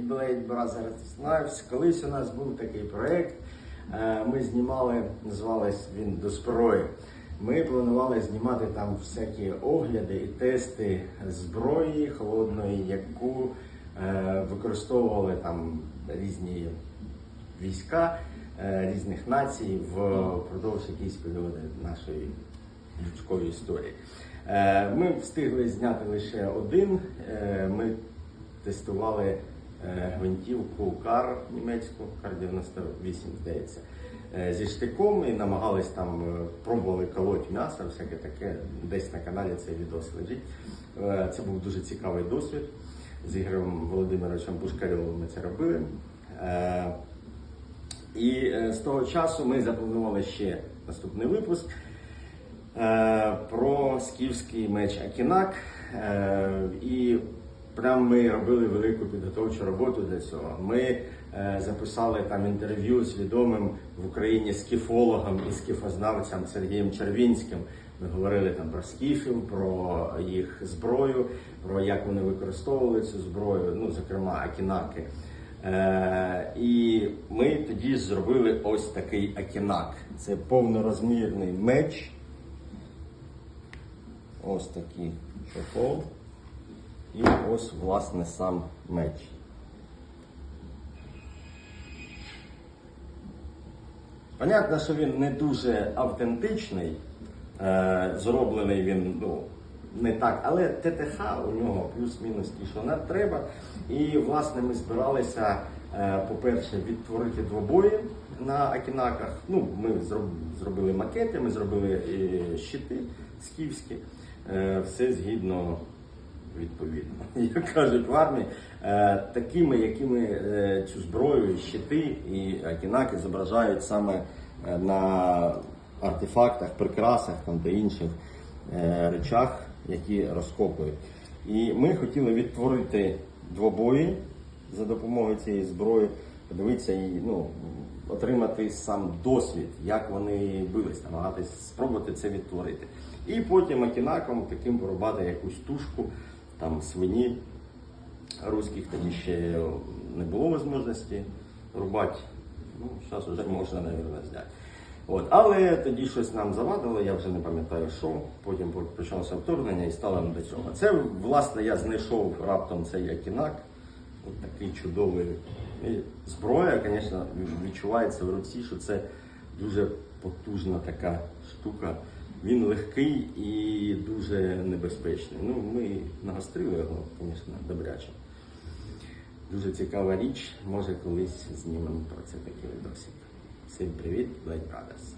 Blade Brothers. Колись у нас був такий проект. Е, Ми знімали, називалось він до зброї. Ми планували знімати там всякі огляди і тести зброї холодної, яку е, використовували там різні війська е, різних націй впродовж якісь періоди нашої людської історії. Ми встигли зняти лише один. Ми тестували гвинтівку КАР німецьку, КАР 98, здається, е, зі штиком і намагались там, е, пробували колоть м'ясо, всяке таке. Десь на каналі цей відос лежить. Е, Це був дуже цікавий досвід. З Ігорем Володимировичем Пушкарьовим ми це робили. Е, І е, з того часу ми запланували ще наступний випуск е, про скіфський меч Акінак. Е, І прям ми робили велику підготовчу роботу для цього. Ми е, записали там інтерв'ю з відомим в Україні скіфологом і скіфознавцем Сергієм Червінським. Ми говорили там про скіфів, про їх зброю, про як вони використовували цю зброю, ну зокрема акінаки. Е, і ми тоді зробили ось такий акінак. Це повнорозмірний меч. Ось такий чохол. І ось, власне, сам меч. Понятно, що він не дуже автентичний, е, зроблений він ну, не так, але ТТХ у нього плюс-мінус ті, що нам треба. І власне ми збиралися, е, по-перше, відтворити двобої на акінаках. Ну, ми зробили макети, ми зробили щити скіфські, Е, все згідно відповідно, як кажуть в армії, е, такими, якими е, цю зброю, щити і акінаки зображають саме е, на артефактах, прикрасах там, та інших речах, які розкопують. І ми хотіли відтворити двобої за допомогою цієї зброї, подивитися і ну, отримати сам досвід, як вони бились, намагатися спробувати це відтворити. І потім акінаком таким порубати якусь тушку, там свині руських тоді ще не було можливості рубати. Ну, зараз вже можна, мабуть, зняти. От. Але тоді щось нам завадило, я вже не пам'ятаю, що. Потім почалося вторгнення і стало до цього. Це, власне, я знайшов раптом цей акінак. От такий чудовий. І зброя, звісно, відчувається в руці, що це дуже потужна така штука. Він легкий і дуже небезпечний. Ну, ми нагострили його, звісно, добряче. Дуже цікава річ. Може, колись знімемо про це такий відосик. Всім привіт, Blade Brothers.